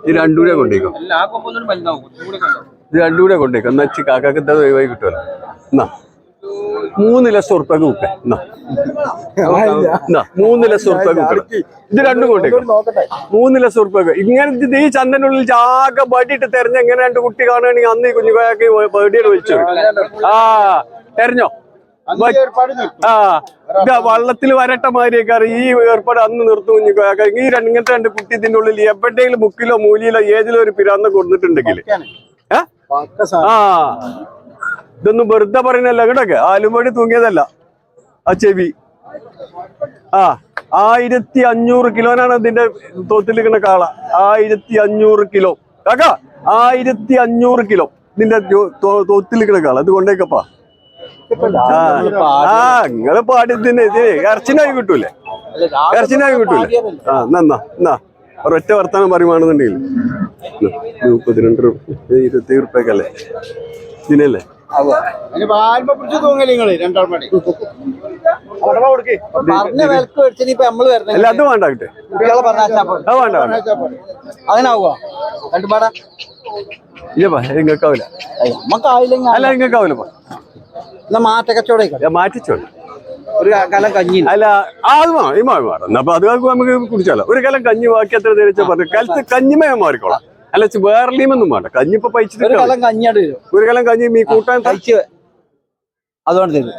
ഇത് രണ്ടും കൂടെ കൊണ്ടേക്കോ ഇത് രണ്ടും കൂടെ കൊണ്ടേക്കോ. എന്നാ വെച്ച് കാക്കാക്ക് എന്താ ഒഴിവായി കിട്ടുമല്ലോ. എന്നാ. മൂന്ന് ലക്ഷം ഉറുപ്പ്യക്ക് വിൽക്കാം. എന്നാ. മൂന്ന് ലക്ഷം ഉറുപ്പ്യക്ക് വിൽക്കണം ഇത് രണ്ടും കൊണ്ടേക്കോ. മൂന്ന് ലക്ഷം ഉറുപ്പ്യക്ക്. ഇങ്ങനെ ഇത് ഈ ചന്ദനുള്ളിൽ ജാഗ ബടിയിട്ട് തെരഞ്ഞ എങ്ങനെ രണ്ട് കുട്ടി കാണുകയാണെങ്കിൽ അന്ന് ഈ കുഞ്ഞുകാക്ക് പേടിയുടെ വിളിച്ചു ആ തെരഞ്ഞോ? ആ ഇതാ വള്ളത്തിൽ വരട്ട മാതിരിയൊക്കെ ഈ ഏർപ്പാട് അന്ന് നിർത്തു കുഞ്ഞിക്കോയാക്ക ഈ രണ്ടിങ്ങനത്തെ രണ്ട് കുട്ടി ഇതിന്റെ ഉള്ളിൽ എവിടെയെങ്കിലും മുക്കിലോ മൂലിയിലോ ഏതിലോ ഒരു പിരാന്ത കൊടുത്തിട്ടുണ്ടെങ്കിൽ ആ. ഇതൊന്നും വെറുതെ പറയുന്നല്ല കേട്ടൊക്കെ ആലുമടി തൂങ്ങിയതല്ല. ആ ചെവി. ആ ആയിരത്തി അഞ്ഞൂറ് കിലോനാണ് ഇതിന്റെ തോത്തിലിരിക്കുന്ന കാള. ആയിരത്തി അഞ്ഞൂറ് കിലോ. കാക്ക ആയിരത്തി അഞ്ഞൂറ് കിലോ ഇതിന്റെ തോത്തിലിരിക്കുന്ന കാള. അത് കൊണ്ടേക്കപ്പാ. ആ നിങ്ങൾ പാടിയതിന് ഇത് ഇറച്ചിനായി കിട്ടൂലേ? ഇറച്ചിനായി കിട്ടൂലേ? ആ എന്നാ എന്നാ ഒരൊറ്റ വർത്താനം പറയുവാണെന്നുണ്ടെങ്കിൽ മുപ്പത്തിരണ്ട് റുപ്യ ഇരുപത്തി ഇതിനല്ലേ? ഇപ്പൊ നമ്മൾ വരണേ അല്ല അത് വേണ്ട കിട്ടെ. അത് വേണ്ട രണ്ടുപാടാ ഇല്ലപ്പാ അല്ല ഇങ്ങക്കാവില്ലപ്പാ എന്നാ മാറ്റ കച്ചവടം മാറ്റിച്ചോളൂ. ഒരു കലം കഞ്ഞി അല്ല അത് മാറാം അപ്പൊ അത് നമുക്ക് കുടിച്ചാലോ? ഒരു കലം കഞ്ഞി ബാക്കി എത്ര തേച്ച പറഞ്ഞു? കലത്ത് കഞ്ഞിമേ മാറിക്കോളാം. അല്ല വേറെ ലീമൊന്നും വേണ്ട. കഞ്ഞി ഇപ്പൊ ഒരു പൈച്ചിട്ട് കലം കഞ്ഞിയാട് തരും. ഒരു കലം കഞ്ഞി മീ കൂട്ടാൻ കഴിച്ച് അതുകൊണ്ട് തരും.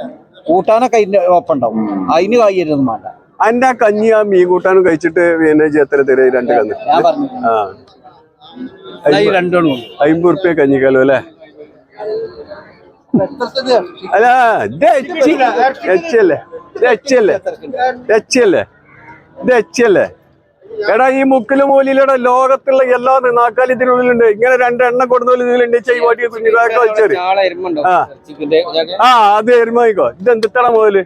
കൂട്ടാനൊക്കെ അതിന്റെ ഒപ്പം ഉണ്ടാവും അതിന് കായ്യൊന്നും വേണ്ട. അതിന്റെ ആ കഞ്ഞി ആ മീൻ കൂട്ടാനും കഴിച്ചിട്ട് പിന്നെ എത്ര തരും? രണ്ട് കന്ന്. ആ. അമ്പത് റുപ്യ കഞ്ഞിക്കാലോ അല്ലേ? അല്ല ഇത് എച്ചി ഇത് ഇത് എടാ ഈ മുക്കിലും മൂലിയിലൂടെ ലോകത്തുള്ള എല്ലാ നാക്കാലി ഇതിനുള്ളിലുണ്ട് ഇങ്ങനെ രണ്ടെണ്ണം കൊടുത്തോലും ഇതിലുണ്ട്. ആ. ആ അത് എരുമായിക്കോ ഇത് എന്തിട്ടാണ് മുതൽ?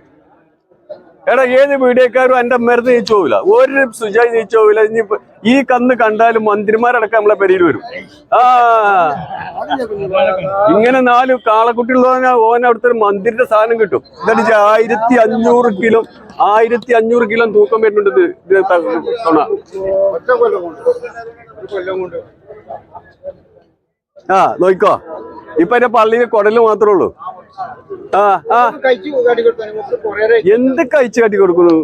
എടാ ഏത് മീഡിയക്കാരും എന്റെ മരുന്ന് നീച്ചോവില്ല ഒരു സുജായി നീച്ചോവില്ല ഇനിയിപ്പോ ഈ കന്ന് കണ്ടാലും മന്ത്രിമാരടക്കം നമ്മളെ പെരിയിൽ വരും. ആ. ഇങ്ങനെ നാല് കാളക്കുട്ടികൾ ഓൻ അവിടുത്തെ ഒരു മന്ത്രിന്റെ സാധനം കിട്ടും. എന്നിട്ട് ആയിരത്തി അഞ്ഞൂറ് കിലോ ആയിരത്തി അഞ്ഞൂറ് കിലോ തൂക്കം വരുന്നുണ്ട് ഇത് തൊണ. ആ നോക്കോ ഇപ്പൊ എന്റെ പള്ളിയിൽ കുടൽ മാത്രമേ ഉള്ളൂ. എന്ത് കഴിച്ചു കാട്ടി കൊടുക്കുന്നു?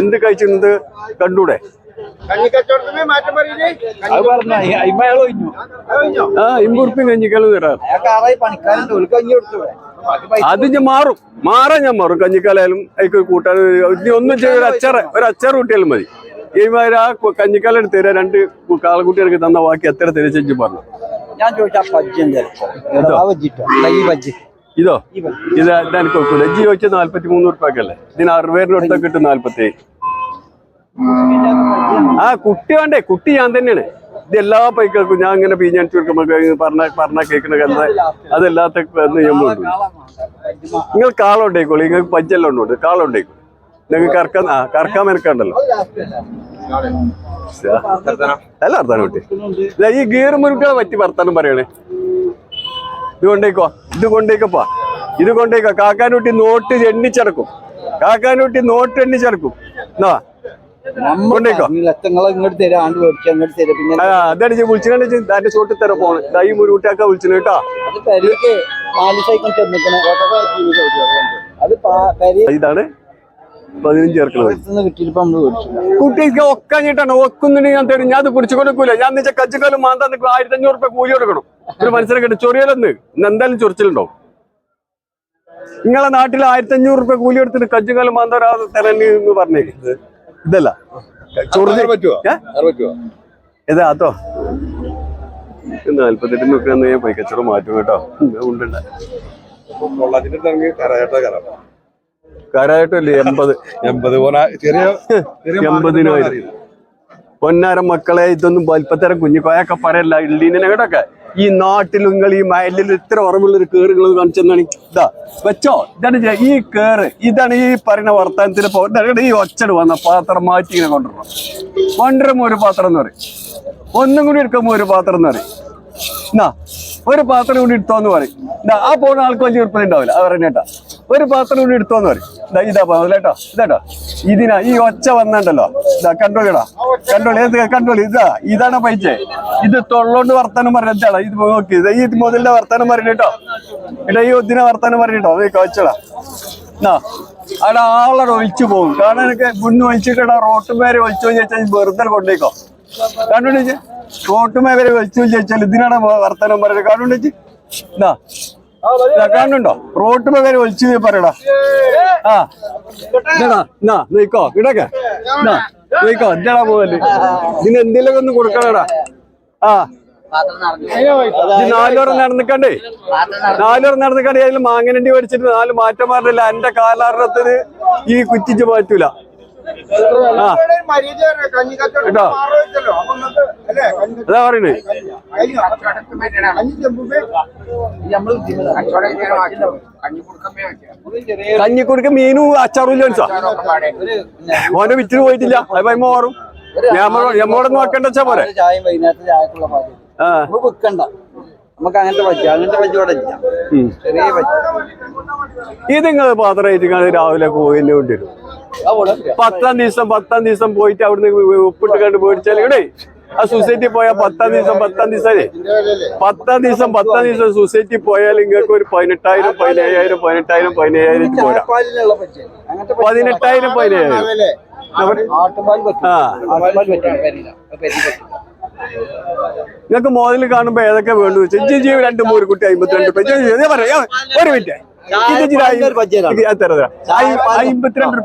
എന്ത് കഴിച്ചിരുന്നത് കണ്ടൂടെ? ഇമ്പുറുപ്പിയും കഞ്ഞിക്കാലും തരാം. അത് ഞാൻ മാറും. മാറാൻ ഞാൻ മാറും. കഞ്ഞിക്കാലായാലും അതിക്ക് കൂട്ടാൻ ഇനി ഒന്നും ചെയ്യ ഒരു അച്ചാറ് ഒരു അച്ചറ കൂട്ടിയാലും മതി. ഈമാര് ആ കഞ്ഞിക്കാലം എടുത്ത് തരാം. രണ്ട് കാളക്കുട്ടികൾക്ക് തന്ന ബാക്കി എത്ര തിരിച്ചു പറഞ്ഞു. ഞാൻ ചോദിച്ച ഇതോ? ഇത് എനിക്ക് കൊടുക്കൂല ജി ചോദിച്ചത് നാല്പത്തി മൂന്ന് ഉറുപ്പൊക്കെയല്ലേ ഇതിന് അറുപതിന് അടുത്ത കിട്ടും നാല്പത്തി ആ കുട്ടി വേണ്ടേ? കുട്ടി ഞാൻ തന്നെയാണ്. ഇത് എല്ലാ പൈക്കൾക്കും ഞാൻ ഇങ്ങനെ പീഞ്ഞടിച്ചു കൊടുക്കുമ്പോ പറഞ്ഞ പറഞ്ഞ കേൾക്കണ കല്ല അതെല്ലാത്ത ഞാൻ നിങ്ങൾ കാളുണ്ടായിക്കോളൂ നിങ്ങൾക്ക് പഞ്ചെല്ലാം ഉണ്ട്. കാളുണ്ടായിക്കോളൂ നിങ്ങൾക്ക് കറക്കാൻ ആ കറക്കാൻ മെനക്കാണ്ടല്ലോ അല്ല വർത്താനം കുട്ടി. ഈ ഗീർ മുരുക്കാൻ പറ്റി വർത്താനം പറയണേ. ഇത് കൊണ്ടേക്കോ ഇത് കൊണ്ടേക്കപ്പാ ഇത് കൊണ്ടേക്കോ. കാക്കാനൂട്ടി നോട്ട് എണ്ണിച്ചടക്കും. കാക്കാനൂട്ടി നോട്ട് എണ്ണിച്ചടക്കും. എന്നാ? തരാം പോണ്. ഇതാണ് പതിനഞ്ച് കുട്ടിക്ക് ഒക്കഞ്ഞിട്ടാണ് ഒക്കുന്നുണ്ടെങ്കിൽ ഞാൻ തരും. ഞാൻ അത് പിടിച്ചു കൊടുക്കൂല. ഞാൻ നിച്ച കച്ചുകാലം മാന്താൻ നിൽക്കും ആയിരത്തി അഞ്ഞൂറ് രൂപ കൂലി കൊടുക്കണം. ഒരു മനസ്സിനെ കിട്ടും. ചൊറിയലെന്ന്. ഇന്ന് എന്തായാലും ചൊറിച്ചിലുണ്ടോ? നിങ്ങളെ നാട്ടിൽ ആയിരത്തി അഞ്ഞൂറ് രൂപ കൂലി എടുത്തിട്ട് കച്ചുകാലം മാന്താൻ തരണ്ടി എന്ന് പറഞ്ഞേ ഇതല്ല. ചൊറിഞ്ഞ് നാല്പത്തെട്ട് ഏതാ അതോ? നാല്പത്തെട്ടിന് ഞാൻ പോയി കച്ചവടം മാറ്റും കേട്ടോ. ഉണ്ടണ്ട കാരായിട്ടല്ലേ എൺപത്. എൺപത് ചെറിയ എൺപതിനായിരം പൊന്നാരം മക്കളെ ഇതൊന്നും വലിപ്പത്തരം കുഞ്ഞു കൊയൊക്കെ പറയല്ല. ഇള്ളീനെ കേട്ടൊക്കെ ഈ നാട്ടിൽ നിങ്ങൾ ഈ മയലിൽ ഇത്ര ഉറവുള്ള ഒരു കേറുകൾ കാണിച്ചെന്നാണ് ഇതാ. വെച്ചോ? ഇതാണ് ഈ കേറ്. ഇതാണ് ഈ പറയുന്ന വർത്തമാനത്തിൽ ഇതാണ് ഈ ഒച്ചട് വന്ന പാത്രം മാറ്റി ഇങ്ങനെ കൊണ്ടുവരണം. കൊണ്ടുവരുമ്പോ ഒരു പാത്രം എന്ന് പറയും. ഒന്നും കൂടി എടുക്കുമ്പോ ഒരു പാത്രം എന്ന് പറയും. എന്നാ ഒരു പാത്രം കൂടി എടുത്തോന്ന് പറയും. ആ പോണ ആൾക്ക് വലിയ ഉറപ്പിൽ ഉണ്ടാവില്ല. അത് പറഞ്ഞേട്ടാ ഒരു പാത്രം കൂടി എടുത്തോന്ന് പറയും. ഇതാ ഇതാ കേട്ടോ ഇതാട്ടോ ഇതിനാ ഈ ഒച്ച വന്നുണ്ടല്ലോ. ഇതാ കണ്ടോളിടാ കണ്ടോളി ഏത് കണ്ടോളി ഇതാ ഇതാണ് പൈസ. ഇത് തൊള്ളോണ്ട് വർത്താനം പറഞ്ഞാ ഇത് നോക്കി ഈ മുതലിന്റെ വർത്താനം പറഞ്ഞു പറഞ്ഞിട്ടോ ഇടാ ഈ ഒന്നിനെ വർത്താനം പറഞ്ഞിട്ടോ അത് വെച്ചോടാ എന്നാ അവിടെ ആളോട് ഒഴിച്ചു പോകും. കാരണം എനിക്ക് മുന്ന് ഒഴിച്ചിട്ടാ റോട്ടുമേരെ ഒഴിച്ചു ചോദിച്ചാൽ വെറുതെ കൊണ്ടേക്കോ. കണ്ടുപിടിച്ച് റോട്ടുമേരെ ഒഴിച്ചു ചോദിച്ചാൽ ഇതിനാണ് വർത്തനം പറയുന്നത് കണ്ടുപിടിച്ച് എന്നാ കാണുന്നുണ്ടോ റോട്ടുമേ വരെ നീ പറയടാ. ആ. എന്നാ നീക്കോ ഇടക്കെ. നീക്കോ എന്താടാ പോവല്ലേ ഇതിന് എന്തെങ്കിലും ഒന്ന് കൊടുക്കണടാ. ആ. നാലോറം നടന്നിക്കണ്ടേ? നാലോറം നടന്നിക്കണ്ടേ? അതിൽ മാങ്ങനണ്ടി മേടിച്ചിട്ട് നാല് മാറ്റം മാറില്ല എന്റെ കാലാരണത്തിന് ഈ കുറ്റിച്ച് മാറ്റൂല കേട്ടോ? അതാ പറയണേ. കഞ്ഞിക്കുടുക്ക മീനും അച്ചാറും ചോദിച്ചാ മോനെ വിറ്റിന് പോയിട്ടില്ല. അത് പൈമ മാറും. ഞമ്മോടെ നോക്കണ്ട വെച്ചാ പോലെ ചായയും വൈകുന്നേരത്തെ ചായക്കുള്ള പാചകം. ആ. നമുക്ക് വിൽക്കണ്ട നമുക്ക് അങ്ങനത്തെ പറ്റും അങ്ങനത്തെ പറ്റും ഇവിടെ ഇല്ല. ചെറിയ പറ്റും ഇത് നിങ്ങൾ പാത്രമായിട്ട് രാവിലെ പോയില്ലേ കൊണ്ടുവരും പത്താം ദിവസം പത്താം ദിവസം പോയിട്ട് അവിടുന്ന് ഉപ്പിട്ട് കണ്ട് മേടിച്ചാൽ ഇവിടെ ആ സൊസൈറ്റി പോയാൽ പത്താം ദിവസം പത്താം ദിവസമല്ലേ പത്താം ദിവസം പത്താം ദിവസം സൊസൈറ്റി പോയാൽ നിങ്ങൾക്ക് ഒരു പതിനെട്ടായിരം പതിനയ്യായിരം പതിനെട്ടായിരം പതിനയ്യായിരം പോരാ. പതിനെട്ടായിരം പറ്റും ആ. നിങ്ങൾക്ക് മോതിൽ കാണുമ്പോ ഏതൊക്കെ വേണ്ടു വെച്ചാൽ രണ്ട് മൂന്ന് കുട്ടി അമ്പത്തിരണ്ട് പറയാ ഒരു മിനിറ്റ്. അമ്പത്തിരണ്ട്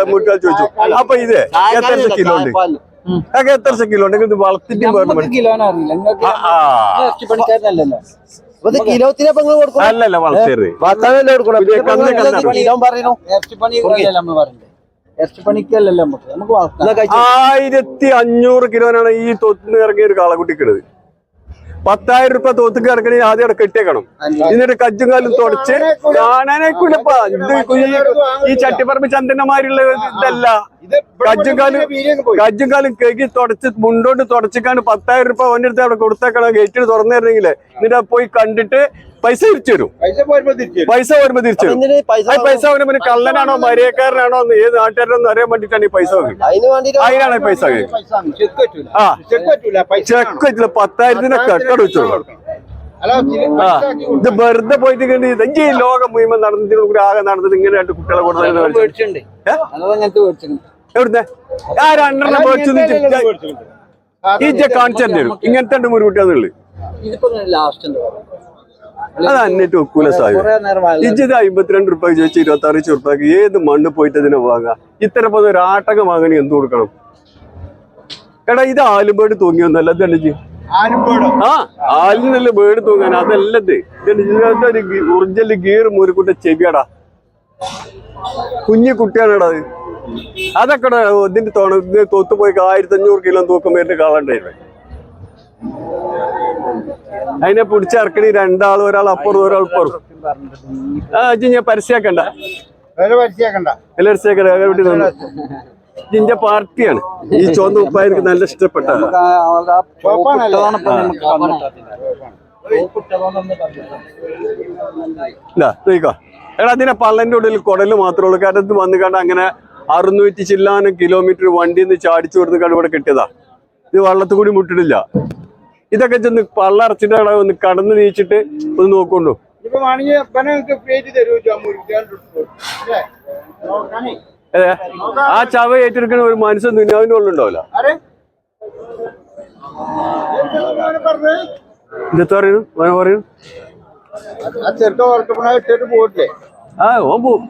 രൂപക്ക് ചോദിച്ചു. അപ്പൊ ഇത് എത്ര കിലോ ഉണ്ട്. അതൊക്കെ എത്ര കിലോ ഉണ്ട്? ഇത് അല്ലല്ല വളർത്തിയത്. ഭർത്താവല്ലേ കൊടുക്കണം? പിന്നെ കന്ന് കന്നാണ്. കിലോ പറയുന്നു. ഇറച്ചിപ്പണിക്കല്ലല്ലോ നമ്മൾ പറയുന്നത് ഇറച്ചിപ്പണിക്കല്ലല്ലോ നമുക്ക്. നമുക്ക് വളർത്താം. ആയിരത്തി അഞ്ഞൂറ് കിലോനാണ് ഈ തൊത്തിന് ഇറങ്ങിയ ഒരു കാളക്കുട്ടിക്കിടത് പത്തായിരം രൂപ തോത്തുക്ക് ഇറക്കണേ ആദ്യം അവിടെ കെട്ടിയേക്കണം. എന്നിട്ട് കജ്ജും കാലും തുടച്ച് കാണാനേക്കൂലപ്പ ഇത് ഈ- ചട്ടിപ്പറമ്പ് ചന്ദനമാരുള്ള ഇതല്ല. കജ്ജും കാലും കജ്ജും കാലും കേക്ക് തുടച്ച് മുണ്ടോട്ട് തുടച്ചിക്കാണ്ട് പത്തായിരം രൂപ അവന്റെ അടുത്ത് അവിടെ കൊടുത്തേക്കണം ഗേറ്റിൽ തുറന്നിരുന്നെങ്കിൽ എന്നിട്ട് പോയി കണ്ടിട്ട് പൈസ തിരിച്ചു തരും. പൈസ വരുമ്പോ തിരിച്ചു തരും. പൈസ വരുമ്പോ കള്ളനാണോ മരിയക്കാരനാണോ എന്ന് ഏത് നാട്ടുകാരനോ അറിയാൻ വേണ്ടിട്ടാണ് ഈ പൈസ അതിനാണ് പൈസ ആ. ചെക്ക് വെച്ചില്ല പത്തായിരത്തിന് കെട്ടട വെച്ചു. ആ. ഇത് വെറുതെ പോയിട്ട് കണ്ടി ഇത് ഈ ലോകം മുഴുവൻ നടന്നിട്ട് കൂടി ആകെ നടന്നത് ഇങ്ങനെ രണ്ട് കുട്ടികളെ കൊടുത്തു എവിടുന്നെ? എവിടുത്തെ ആ രണ്ടെണ്ണം മേടിച്ചു ഈ ജെ കാണിച്ചു തരും. ഇങ്ങനത്തെ രണ്ട് മുരുകുട്ടിയാന്നുള്ളു ഇതിപ്പോ ലാസ്റ്റ് അത് അന്നിട്ട് ഒക്കൂല സാഹിബ്. വാങ്ങി. ഇജ്ജിത് അമ്പത്തിരണ്ട് റുപ്യ ചോദിച്ചു ഇരുപത്തി ആറ് ഉറുപ്പ്യക്ക് ഏത് മണ്ണ് പോയിട്ട് ഇതിനെ വാങ്ങാം? ഇത്തരം പോലെ ഒരു ആട്ടക വാങ്ങണി എന്ത് കൊടുക്കണം? എടാ ഇത് ആലുംപേട് തൂങ്ങിയൊന്നല്ല ഇതല്ലേ ആ ആലിനല്ല വേട് തൂങ്ങാൻ? അതല്ലത്. ഒറിജിനൽ ഗീർ മുരുക്കൂട്ട ചെവിയടാ. കുഞ്ഞു കുട്ടിയാണടാ അത്. അതൊക്കെ ഇതിന്റെ തോണ തോത്തുപോയി തൊത്ത് പോയി ആയിരത്തി അഞ്ഞൂറ് കിലോ തൂക്കം വരുന്ന കളണ്ടായിരുന്നു അതിനെ പിടിച്ചിറക്കണി രണ്ടാൾ ഒരാൾ അപ്പുറം ഒരാൾ ഇപ്പുറം. ആ ഇജ്ജ് ഞാൻ പരസ്യാക്കണ്ട ജിഞ്ച പാർട്ടിയാണ്. ഈ ചുവന്ന ഉപ്പായ എനിക്ക് നല്ല ഇഷ്ടപ്പെട്ട എടാ അതിനെ പള്ളന്റെ ഉള്ളിൽ കുടൽ മാത്രമേ ഉള്ളൂ. കാരണം ഇത് വന്നു കണ്ട് അങ്ങനെ അറുന്നൂറ്റി ചില്ലാനും കിലോമീറ്റർ വണ്ടിന്ന് നിന്ന് ചാടിച്ചു കൊടുത്ത് കണ്ട് ഇവിടെ കിട്ടിയതാ. ഇത് വള്ളത്തിൽ കൂടി മുട്ടിട്ടില്ല ഇതൊക്കെ ചെന്ന് പള്ള അടച്ചിട്ട് അവിടെ ഒന്ന് കടന്ന് നീച്ചിട്ട് ഒന്ന് നോക്കൊണ്ടു അതെ ആ ചവ ഏറ്റെടുക്കണ ഒരു മനുഷ്യൻ ദുനിയാവിന്റെ പറഞ്ഞത് ഇതെത്ര പറയുന്നു? ആ ഓൻ പോവും.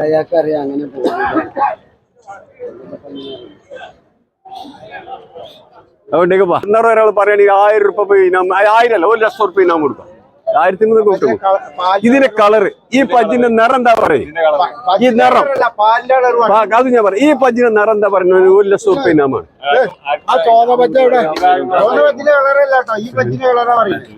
അയാൾക്കറിയാം അങ്ങനെ പോകും അതുകൊണ്ടേക്ക് പന്നറ ഒരാൾ പറയുകയാണെങ്കിൽ ആയിരം റുപ്യ പോയി ഇനാം ആയിരം അല്ല ഒരു ലക്ഷം റുപ്യ ഇനാം കൊടുക്കാം. ആയിരത്തി മൂന്ന് കൊടുക്കും ഇതിന്റെ കളറ് ഈ പജ്ജിന്റെ നിറം എന്താ പറയുക? ഈ നിറം. അത് ഞാൻ പറയാം. ഈ പജ്ജിന്റെ നിറം എന്താ പറയുന്നത്? ഒരു ലക്ഷം റുപ്യ ഇനാമാണ്. കളറല്ല കേട്ടോ. ഈ പജ്ജിന്റെ കളറാ പറയുന്നത്.